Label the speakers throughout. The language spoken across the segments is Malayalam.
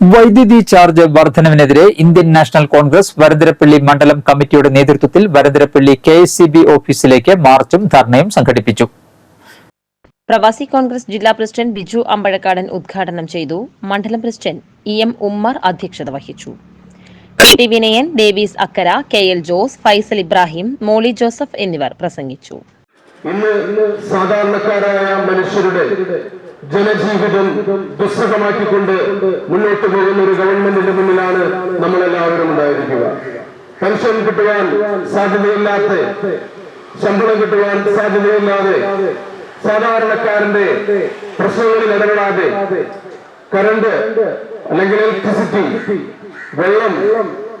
Speaker 1: വൈദ്യുതി ചാർജ് വർധനവിനെതിരെ ഇന്ത്യൻ നാഷണൽ കോൺഗ്രസ് വരന്തരപ്പള്ളി മണ്ഡലം കമ്മിറ്റിയുടെ നേതൃത്വത്തിൽ വരന്തരപ്പള്ളി കെ ഓഫീസിലേക്ക് മാർച്ചും ധർണയും സംഘടിപ്പിച്ചു.
Speaker 2: പ്രവാസി കോൺഗ്രസ് ജില്ലാ പ്രസിഡന്റ് ബിജു അമ്പഴക്കാടൻ ഉദ്ഘാടനം ചെയ്തു മണ്ഡലം പ്രസിഡന്റ് ഇ എം ഉമ്മർ അധ്യക്ഷത വഹിച്ചു. K T Vinayan Davis Akkara K L Jose Faisal Ibrahim Molly Joseph എന്നിവർ പ്രസംഗിച്ചു.
Speaker 3: സാധാരണക്കാരായ മനുഷ്യരുടെ ജനജീവിതം ദുസ്സഹമാക്കിക്കൊണ്ട് മുന്നോട്ട് പോകുന്ന ഒരു ഗവൺമെന്റിന്റെ മുന്നിലാണ് നമ്മളെല്ലാവരും ഉണ്ടായിരിക്കുക. പെൻഷൻ കിട്ടുവാൻ സാധ്യതയില്ലാത്ത ശമ്പളം കിട്ടുവാൻ സാധ്യതയില്ലാതെ സാധാരണക്കാരന്റെ പ്രശ്നങ്ങളിൽ ഇടപെടാതെ കറണ്ട് അല്ലെങ്കിൽ ഇലക്ട്രിസിറ്റി വെള്ളം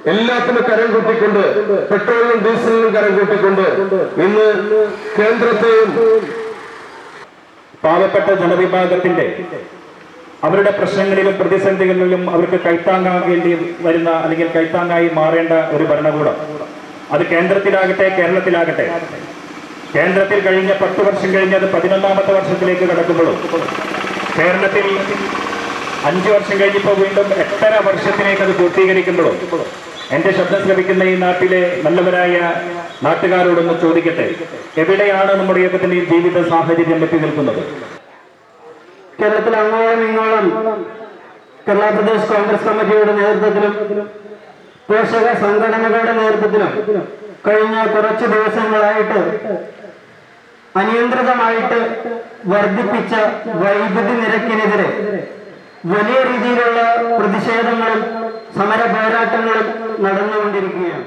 Speaker 3: എല്ലാത്തിനും കരം കൂട്ടിക്കൊണ്ട് പെട്രോളിനും ഡീസലിനും കരം കൂട്ടിക്കൊണ്ട് ഇന്ന് കേന്ദ്രത്തെയും
Speaker 4: പാവപ്പെട്ട ജനവിഭാഗത്തിന്റെ അവരുടെ പ്രശ്നങ്ങളിലും പ്രതിസന്ധികളിലും അവർക്ക് കൈത്താങ്ങാകേണ്ടി വരുന്ന അല്ലെങ്കിൽ കൈത്താങ്ങായി മാറേണ്ട ഒരു ഭരണകൂടം. അത് കേന്ദ്രത്തിലാകട്ടെ കേരളത്തിലാകട്ടെ. കേന്ദ്രത്തിൽ കഴിഞ്ഞ പത്ത് വർഷം കഴിഞ്ഞ് അത് പതിനൊന്നാമത്തെ വർഷത്തിലേക്ക് കടക്കുമ്പോഴും കേരളത്തിൽ അഞ്ചു വർഷം കഴിഞ്ഞപ്പോൾ വീണ്ടും എട്ടര വർഷത്തിലേക്ക് അത് പൂർത്തീകരിക്കുമ്പോഴും എന്റെ ശബ്ദം ശ്രമിക്കുന്ന ഈ നാട്ടിലെ നല്ലവരായ നാട്ടുകാരോടൊന്ന് ചോദിക്കട്ടെ? എവിടെയാണ് നമ്മുടെയൊക്കെ ഈ ജീവിത സാഹചര്യം എത്തി നിൽക്കുന്നത്?
Speaker 3: കേരളത്തിൽ അങ്ങോളം ഇങ്ങോളം കേരള പ്രദേശ് കോൺഗ്രസ് കമ്മിറ്റിയുടെ നേതൃത്വത്തിലും പോഷക സംഘടനകളുടെ നേതൃത്വത്തിലും കഴിഞ്ഞ കുറച്ച് ദിവസങ്ങളായിട്ട് അനിയന്ത്രിതമായിട്ട് വർദ്ധിപ്പിച്ച വൈദ്യുതി നിരക്കിനെതിരെ വലിയ രീതിയിലുള്ള പ്രതിഷേധങ്ങളും സമര പോരാട്ടങ്ങളും നടന്നുകൊണ്ടിരിക്കുകയാണ്.